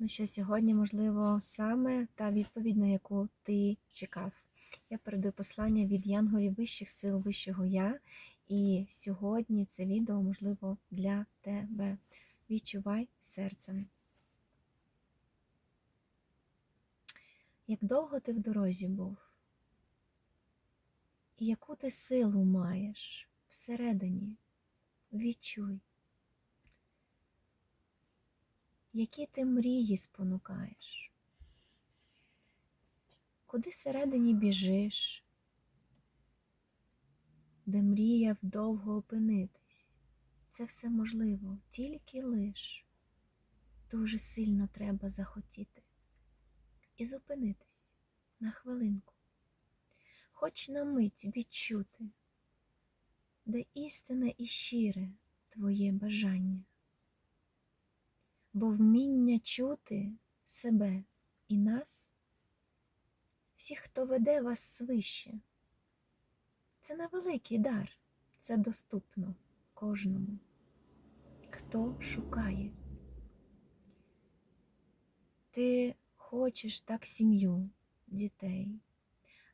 Ну що сьогодні, можливо, саме та відповідь, на яку ти чекав. Я передаю послання від янголів вищих сил вищого я. І сьогодні це відео, можливо, для тебе. Відчувай серцем. Як довго ти в дорозі був? І яку ти силу маєш всередині? Відчуй. Які ти мрії спонукаєш? Куди всередині біжиш, де мріяв довго опинитись? Це все можливо, тільки лиш дуже сильно треба захотіти і зупинитись на хвилинку, хоч на мить відчути, де істинне і щире твоє бажання бо вміння чути себе і нас, всіх, хто веде вас свище, це невеликий дар, це доступно кожному, хто шукає. Ти хочеш так сім'ю, дітей,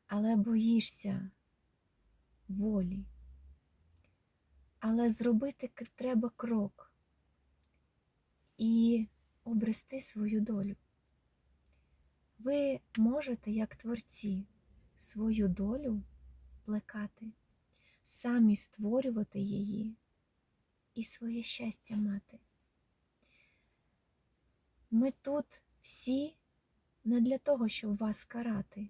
але боїшся волі. Але зробити треба крок і обрести свою долю. Ви можете, як творці, свою долю плекати, самі створювати її і своє щастя мати. Ми тут всі не для того, щоб вас карати,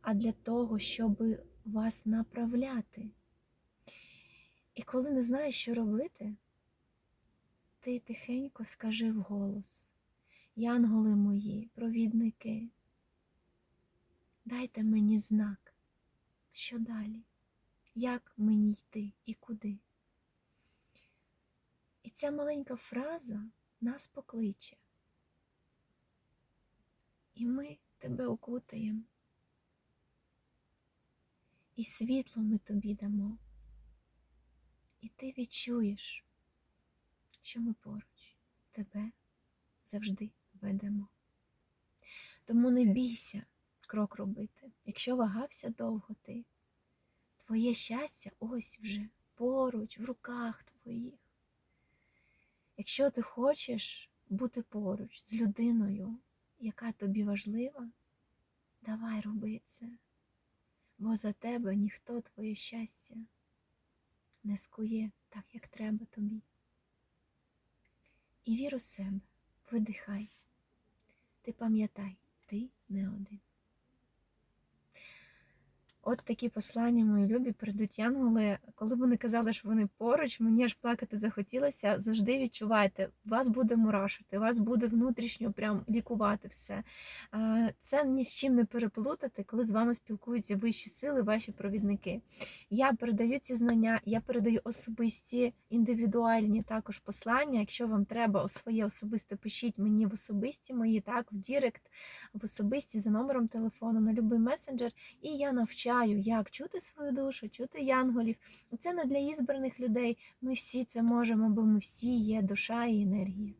а для того, щоб вас направляти. І коли не знаєш, що робити, ти тихенько скажи вголос, Янголи мої, провідники, дайте мені знак, що далі, як мені йти і куди. І ця маленька фраза нас покличе. І ми тебе окутаємо. І світло ми тобі дамо. І ти відчуєш, що ми поруч тебе завжди ведемо. Тому не бійся крок робити. Якщо вагався довго ти, твоє щастя ось вже поруч, в руках твоїх. Якщо ти хочеш бути поруч з людиною, яка тобі важлива, давай роби це, бо за тебе ніхто твоє щастя не скує так, як треба тобі. І вір у себе, видихай. Ти пам'ятай, ти не один. От такі послання, мої любі, передуть янголи. Коли вони казали, що вони поруч, мені аж плакати захотілося. Завжди відчувайте, вас буде мурашити, вас буде внутрішньо прям лікувати все. Це ні з чим не переплутати, коли з вами спілкуються вищі сили, ваші провідники. Я передаю ці знання, я передаю особисті, індивідуальні також послання. Якщо вам треба своє особисте, пишіть мені в особисті мої, так, в Дірект, в особисті за номером телефону, на будь-який месенджер, і я навчаю, як чути свою душу, чути янголів. Це не для ізбраних людей. Ми всі це можемо, бо ми всі є душа і енергія.